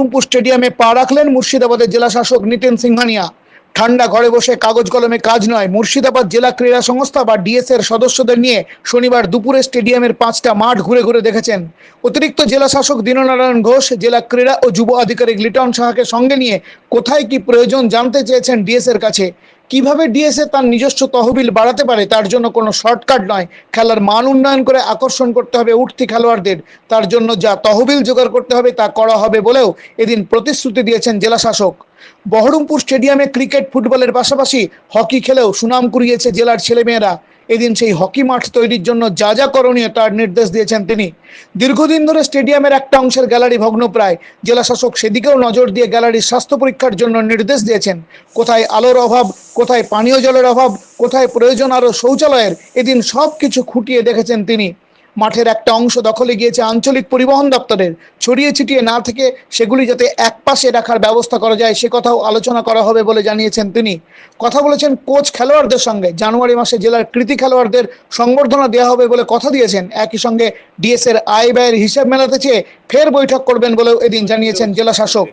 বহরমপুর স্টেডিয়ামে পা রাখলেন মুর্শিদাবাদের জেলা শাসক নিতেন সিংহানিয়া। ঠান্ডা ঘরে বসে কাগজ কলমে কাজ নয়। মুর্শিদাবাদ জেলা ক্রীড়া সংস্থা বা ডিএস এর সদস্যদের নিয়ে শনিবার দুপুরে স্টেডিয়ামের পাঁচটা মাঠ ঘুরে ঘুরে দেখেছেন। অতিরিক্ত জেলা শাসক দীননারায়ণ ঘোষ, জেলা ক্রীড়া ও যুব আধিকারিক লিটন সাহাকে সঙ্গে নিয়ে কোথায় কি প্রয়োজন জানতে চেয়েছেন ডিএস এর কাছে। কীভাবে ডিএসএ তার নিজস্ব তহবিল বাড়াতে পারে তার জন্য কোনো শর্টকাট নয়। খেলার মান উন্নয়ন করে আকর্ষণ করতে হবে উঠতি খেলোয়াড়দের। তার জন্য যা তহবিল জোগাড় করতে হবে তা করা হবে বলেও এদিন প্রতিশ্রুতি দিয়েছেন জেলা শাসক। বহরমপুর স্টেডিয়ামে ক্রিকেট, ফুটবলের পাশাপাশি হকি খেলেও সুনাম কুড়িয়েছে জেলার ছেলেমেয়েরা। এদিন সেই হকি মাঠ তৈরির জন্য যা যা করণীয় তার নির্দেশ দিয়েছেন তিনি। দীর্ঘদিন ধরে স্টেডিয়ামের একটা অংশের গ্যালারি ভগ্নপ্রায় জেলা শাসক সেদিকেও নজর দিয়ে গ্যালারির স্বাস্থ্য পরীক্ষার জন্য নির্দেশ দিয়েছেন। কোথায় আলোর অভাব, কোথায় পানীয় জলের অভাব, কোথায় প্রয়োজন আরও শৌচালয়ের, এদিন সব কিছু খুঁটিয়ে দেখেছেন তিনি। মাঠের একটা অংশ দখলে গিয়েছে আঞ্চলিক পরিবহন দপ্তরের। ছড়িয়ে ছিটিয়ে না থেকে সেগুলি যাতে এক পাশে রাখার ব্যবস্থা করা যায়, সে কথাও আলোচনা করা হবে বলে জানিয়েছেন তিনি। কথা বলেছেন কোচ খেলোয়াড়দের সঙ্গে। জানুয়ারি মাসে জেলার কৃতি খেলোয়াড়দের সংবর্ধনা দেওয়া হবে বলে কথা দিয়েছেন। একই সঙ্গে ডিএস এর আয় ব্যয়ের হিসাব মেলাতে চেয়ে ফের বৈঠক করবেন বলেও এদিন জানিয়েছেন জেলা শাসক।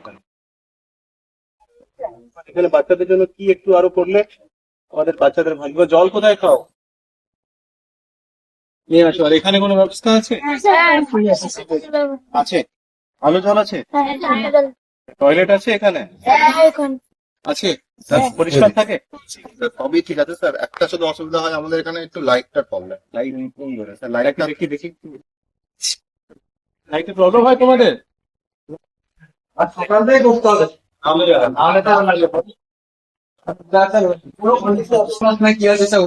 বাচ্চাদের জন্য কি একটু আরও করলে? আমাদের বাচ্চাদের ভাগ্য। জল কোথায় খাও? নিয়ে আসো। আর এখানে কোনো ব্যবস্থা আছে? আছে। আলো জল আছে? টয়লেট আছে এখানে? আছে। পরিষ্কার থাকে? সবই ঠিক আছে স্যার। একটা শুধু অসুবিধা হয় আমাদের এখানে একটু লাইটটার প্রবলেম লাইট কোন করে স্যার। লাইটটা দেখি দেখি। লাইটের প্রবলেম হয় তোমাদের? আর সকাল থেকে করতে হবে। না। পুরো কি আছে স্যার?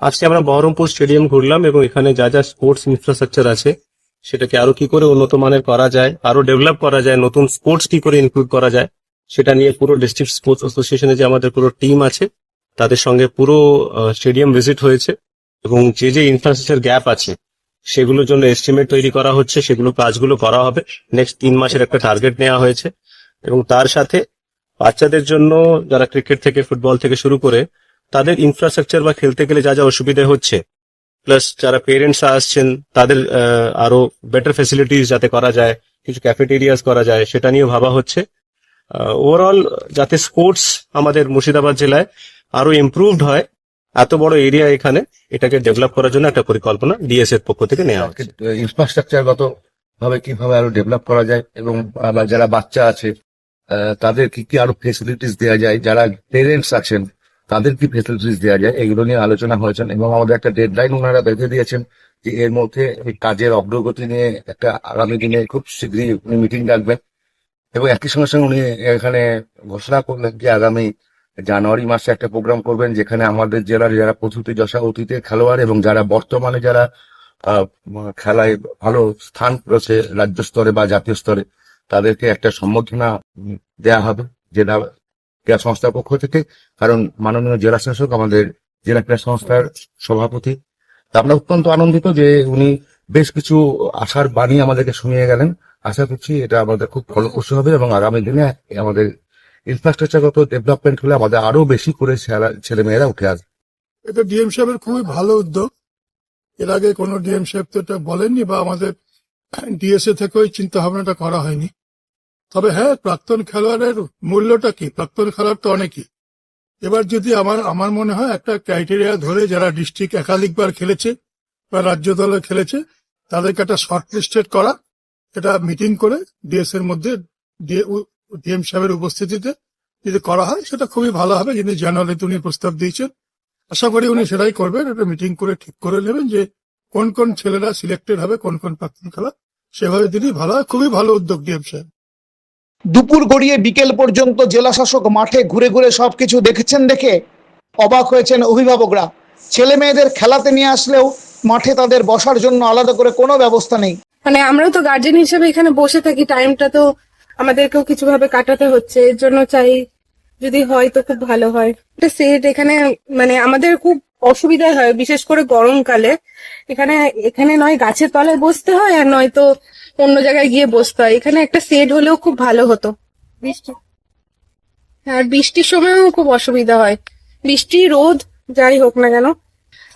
আজকে আমরা বহরমপুর স্টেডিয়াম ঘুরলাম এবং এখানে যা যা স্পোর্টস ইনফ্রাস্ট্রাকচার আছে, সেটাকে আরও কি করে উন্নত মানের করা যায়, আরও ডেভেলপ করা যায়, নতুন স্পোর্টস কি করে ইনক্লুড করা যায়, সেটা নিয়ে পুরো ডিস্ট্রিক্ট স্পোর্টস অ্যাসোসিয়েশনে যে আমাদের পুরো টিম আছে, তাদের সঙ্গে পুরো স্টেডিয়াম ভিজিট হয়েছে এবং যে যে ইনফ্রাস্ট্রাকচার গ্যাপ আছে, সেগুলোর জন্য এস্টিমেট তৈরি করা হচ্ছে, সেগুলো কাজগুলো করা হবে। নেক্সট তিন মাসের একটা টার্গেট নেওয়া হয়েছে। এবং তার সাথে বাচ্চাদের জন্য যারা ক্রিকেট থেকে ফুটবল থেকে শুরু করে, তাদের ইনফ্রাস্ট্রাকচার বা খেলতে গেলে যা যা অসুবিধা হচ্ছে প্লাস যারা পেরেন্টস আসছেন, তাদের আরও বেটার ফেসিলিটিস যাতে করা যায়, কিছু ক্যাফেটেরিয়াস করা যায়, সেটা নিয়ে ভাবা হচ্ছে। ওভারঅল যাতে স্পোর্টস আমাদের মুর্শিদাবাদ জেলায় আরও ইমপ্রুভড হয়, এত বড় এরিয়া এখানে, এটাকে ডেভেলপ করার জন্য একটা পরিকল্পনা ডিএস এর পক্ষ থেকে নেওয়া হচ্ছে। ইনফ্রাস্ট্রাকচারগত ভাবে কীভাবে আরও ডেভেলপ করা যায়, এবং যারা বাচ্চা আছে তাদের কি কি আরও ফেসিলিটিস দেওয়া যায়? যারা পেরেন্টস আছেন, তাদের কি ফেসিলিটিস দেওয়া যায়? এগুলো নিয়ে আলোচনা হয়েছেন এবং আমাদের একটা ডেডলাইন ওনারা বেঁধে দিয়েছেন যে এর মধ্যে কাজের অগ্রগতি নিয়ে একটা আগামী দিনে খুব শীঘ্রই উনি মিটিং ডাকবেন। এবং একই সঙ্গে সঙ্গে উনি এখানে ঘোষণা করলেন যে আগামী জানুয়ারি মাসে একটা প্রোগ্রাম করবেন যেখানে আমাদের জেলার যারা প্রস্তুতি যশা অতীতের খেলোয়াড় এবং যারা বর্তমানে যারা খেলায় ভালো স্থান রয়েছে রাজ্য স্তরে বা জাতীয় স্তরে তাদেরকে একটা সম্বর্ধনা দেয়া হবে জেলা ক্রীড়া সংস্থার পক্ষ থেকে। কারণ মাননীয় জেলা শাসক আমাদের জেলা ক্রীড়া সংস্থার সভাপতি। আমরা অত্যন্ত আনন্দিত যে উনি বেশ কিছু আশার বাণী আমাদেরকে শুনিয়ে গেলেন। আশা করছি এটা আমাদের খুব ফলপ্রসূ হবে এবং আগামী দিনে আমাদের ইনফ্রাস্ট্রাকচারগত ডেভেলপমেন্ট হলে আমাদের আরও বেশি করে ছেলে মেয়েরা উঠে আসবে। এটা ডিএম সাহেবের খুবই ভালো উদ্যোগ। এর আগে কোনো ডিএম সাহেব তো এটা বলেননি বা আমাদের ডিএসএ থেকে ওই চিন্তা ভাবনাটা করা হয়নি। তবে হ্যাঁ প্রাক্তন খেলোয়াড়ের মূল্যটা কি? প্রাক্তন খেলোয়াড় তো অনেকই। এবার যদি আমার আমার মনে হয় একটা ক্রাইটেরিয়া ধরে যারা ডিস্ট্রিক্ট একাধিকবার খেলেছে বা রাজ্য দলে খেলেছে, তাদেরকে একটা শর্ট লিস্টেড করা, এটা মিটিং করে ডিএস এর মধ্যে ডিএম সাহেবের উপস্থিতিতে যদি করা হয়, সেটা খুবই ভালো হবে। যিনি জানুয়ারিতে উনি প্রস্তাব দিয়েছেন, আশা করি উনি সেটাই করবেন, একটা মিটিং করে ঠিক করে নেবেন যে কোন কোন ছেলেরা সিলেক্টেড হবে কোন কোন প্রাক্তন খেলা সেভাবে দিনই ভালো হয় খুবই ভালো উদ্যোগ ডিএম সাহেব দুপুর গড়িয়ে বিকেল পর্যন্ত জেলা শাসক মাঠে ঘুরে ঘুরে সবকিছু দেখেছেন দেখে অবাক হয়েছেন অভিভাবকরা। ছেলে মেয়েদের খেলাতে নিয়ে আসলেও মাঠে তাদের বসার জন্য আলাদা করে কোনো ব্যবস্থা নেই। মানে আমরাও তো গার্জেন হিসেবে এখানে বসে থাকি টাইমটা তো আমাদেরকেও কিছু ভাবে কাটাতে হচ্ছে। এর জন্য চাই যদি হয় তো খুব ভালো হয়। একটা সেট এখানে মানে আমাদের খুব অসুবিধা হয়, বিশেষ করে গরমকালে। এখানে এখানে নয়, গাছের তলায় বসতে হয় আর নয়তো অন্য জায়গায় গিয়ে বসতে হয়। এখানে একটা সেট হলেও খুব ভালো হতো। বৃষ্টি। আর বৃষ্টির সময়ও খুব অসুবিধা হয়। বৃষ্টি, রোদ, যাই হোক না কেন।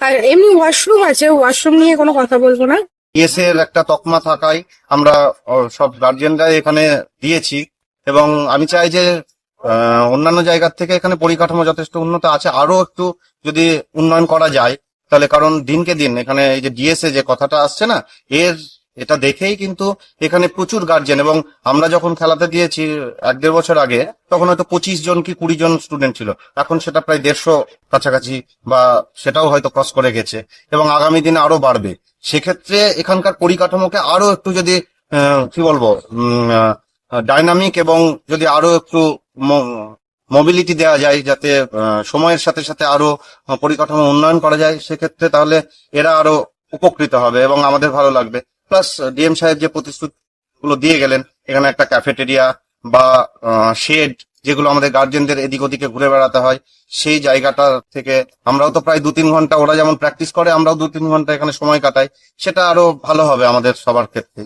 আর এমনি ওয়াশরুম আছে ওয়াশরুম নিয়ে কোনো কথা বলব না। এর একটা তকমা থাকায় আমরা সব গার্জিয়ানরাই এখানে দিয়েছি। এবং আমি চাই যে অন্যান্য জায়গার থেকে এখানে পরিকাঠামো যথেষ্ট উন্নত আছে। আরও একটু যদি উন্নয়ন করা যায়, তাহলে কারণ দিনকে দিন এখানে এই যে ডিএসএ যে কথাটা আসছে না, এর এটা দেখেই কিন্তু এখানে প্রচুর গার্জেন এবং আমরা যখন খেলাতে দিয়েছি এক দেড় বছর আগে, তখন হয়তো পঁচিশ জন কি কুড়ি জন স্টুডেন্ট ছিল। এখন সেটা প্রায় দেড়শো কাছাকাছি বা সেটাও হয়তো ক্রস করে গেছে এবং আগামী দিনে আরও বাড়বে। সেক্ষেত্রে এখানকার পরিকাঠামোকে আরও একটু যদি কি বলব ডাইনামিক এবং যদি আরও একটু মোবিলিটি দেওয়া যায় যাতে সময়ের সাথে সাথে আরও পরিকাঠামো উন্নয়ন করা যায়, সেক্ষেত্রে তাহলে এরা আরও উপকৃত হবে এবং আমাদের ভালো লাগবে। প্লাস, ডিএম সাহেব যে প্রতিশ্রুতি গুলো দিয়ে গেলেন, এখানে একটা ক্যাফেটেরিয়া বা শেড যেগুলো আমাদের গার্জেনদের এদিক ওদিকে ঘুরে বেড়াতে হয়, সেই জায়গাটা থেকে আমরাও তো প্রায় দু তিন ঘণ্টা ওরা যেমন প্র্যাকটিস করে, আমরাও দু তিন ঘণ্টা এখানে সময় কাটাই, সেটা আরও ভালো হবে আমাদের সবার ক্ষেত্রে।